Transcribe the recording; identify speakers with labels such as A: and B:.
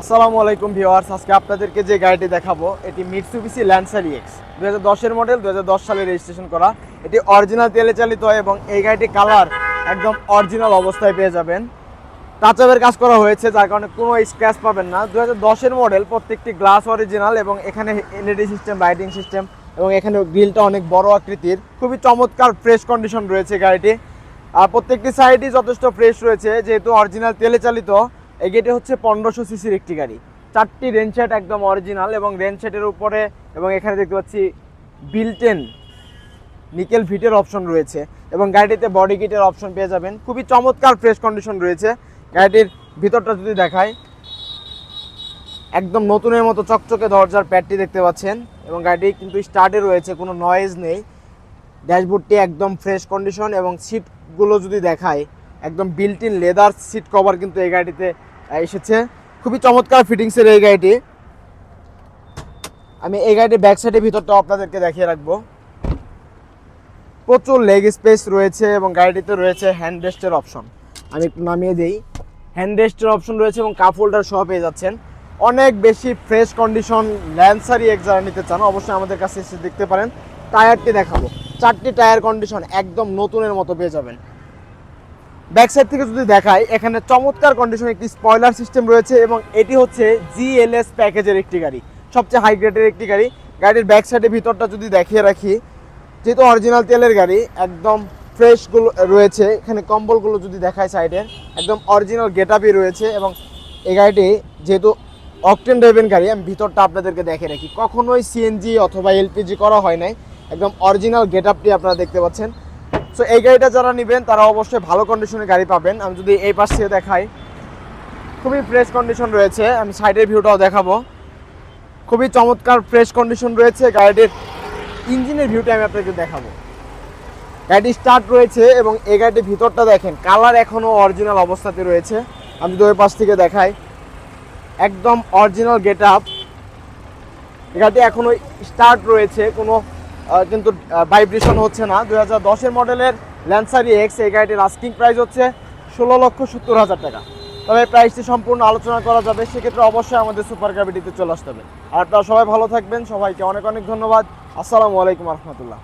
A: আসসালামু আলাইকুম ভিউয়ার্স, আজকে আপনাদেরকে যে গাড়িটি দেখাবো, এটি মিটসুবিসি ল্যান্সারি এক্স দু হাজার মডেল দু হাজার দশ সালে রেজিস্ট্রেশন করা। এটি অরিজিনাল তেলে চালিত এবং এই গাড়িটি কালার একদম অরিজিনাল অবস্থায় পেয়ে যাবেন। টাচআপের কাজ করা হয়েছে, যার কারণে কোনো স্ক্র্যাচ পাবেন না। দু হাজার মডেল প্রত্যেকটি গ্লাস অরিজিনাল এবং এখানে এলইডি সিস্টেম লাইটিং সিস্টেম এবং এখানে গ্রিলটা অনেক বড় আকৃতির। খুবই চমৎকার ফ্রেশ কন্ডিশন রয়েছে গাড়িটি। আর প্রত্যেকটি সাইডই যথেষ্ট ফ্রেশ রয়েছে, যেহেতু অরিজিনাল তেলে চালিত। এই গেটে হচ্ছে পনেরোশো সিসির একটি গাড়ি। চারটি রেঞ্জ সেট একদম অরিজিনাল এবং রেঞ্জ সেটের উপরে এবং এখানে দেখতে পাচ্ছি বিল্টেন নিকেল ফিটের অপশন রয়েছে এবং গাড়িটিতে বডি কিটের অপশন পেয়ে যাবেন। খুবই চমৎকার ফ্রেশ কন্ডিশন রয়েছে। গাড়িটির ভিতরটা যদি দেখায় একদম নতুনের মতো চকচকে দরজার প্যাডটি দেখতে পাচ্ছেন এবং গাড়িটি কিন্তু স্টার্টে রয়েছে, কোনো নয়েজ নেই। ড্যাশবোর্ডটি একদম ফ্রেশ কন্ডিশন এবং সিটগুলো যদি দেখায় একদম built in leather seat cover কিন্তু এই গাড়িটিতে এসেছে। খুবই চমৎকার ফিটিংসের এই গাড়িটি। আমি এই গাড়িটির ব্যাক সাইডের ভিতরটা আপনাদেরকে দেখিয়ে রাখব। প্রচুর লেগ স্পেস রয়েছে এবং গাড়িটিতে রয়েছে হ্যান্ড রেস্টের অপশন আমি একটু নামিয়ে দিই। হ্যান্ড রেস্টের অপশন রয়েছে এবং কাপ হোল্ডার সহ পেয়ে যাচ্ছেন। অনেক বেশি ফ্রেশ কন্ডিশন ল্যান্সারি এক যারা নিতে চান, অবশ্যই আমাদের কাছে এসে দেখতে পারেন। টায়ারটি দেখাবো। চারটি টায়ার কন্ডিশন একদম নতুনের মতো পেয়ে যাবেন। ব্যাক সাইড থেকে যদি দেখাই, এখানে চমৎকার কন্ডিশন একটি স্পয়লার সিস্টেম রয়েছে এবং এটি হচ্ছে জিএলএস প্যাকেজের একটি গাড়ি। সবচেয়ে হাই গ্রেডের একটি গাড়ি। গাড়ির ব্যাক সাইডের ভিতরটা যদি দেখিয়ে রাখি, যেহেতু অরিজিনাল তেলের গাড়ি, একদম ফ্রেশগুলো রয়েছে। এখানে কম্বলগুলো যদি দেখায় সাইডের একদম অরিজিনাল গেট আপই রয়েছে এবং এই গাড়িটি যেহেতু অকটেন ড্রাইভেন গাড়ি, আমি ভিতরটা আপনাদেরকে দেখে রাখি। কখনোই সিএনজি অথবা এলপিজি করা হয় নাই। একদম অরিজিনাল গেট আপটি আপনারা দেখতে পাচ্ছেন। সো এই গাড়িটা যারা নেবেন, তারা অবশ্যই ভালো কন্ডিশনের গাড়ি পাবেন। আমি যদি এই পাশ থেকে দেখাই, খুবই ফ্রেশ কন্ডিশন রয়েছে। আমি সাইডের ভিউটাও দেখাবো। খুবই চমৎকার ফ্রেশ কন্ডিশন রয়েছে। গাড়িটির ইঞ্জিনের ভিউটা আমি আপনাকে দেখাবো। গাড়িটি স্টার্ট রয়েছে এবং এই গাড়িটির ভিতরটা দেখেন কালার এখনও অরিজিনাল অবস্থাতে রয়েছে। আমি যদি ওই পাশ থেকে দেখাই, একদম অরিজিনাল গেট আপ গাড়িটি এখনও স্টার্ট রয়েছে। কোনো কিন্তু ভাইব্রেশন হচ্ছে না। দুই হাজার দশের মডেলের ল্যান্সারি এক্স এই গাড়িটির আস্কিং প্রাইস হচ্ছে ষোলো লক্ষ সত্তর হাজার টাকা। তবে প্রাইসটি সম্পূর্ণ আলোচনা করা যাবে, সেক্ষেত্রে অবশ্যই আমাদের সুপার ক্যাবিটিতে চলে আসতে হবে। আর আপনারা সবাই ভালো থাকবেন। সবাইকে অনেক অনেক ধন্যবাদ। আসসালামু আলাইকুম রহমতুল্লাহ।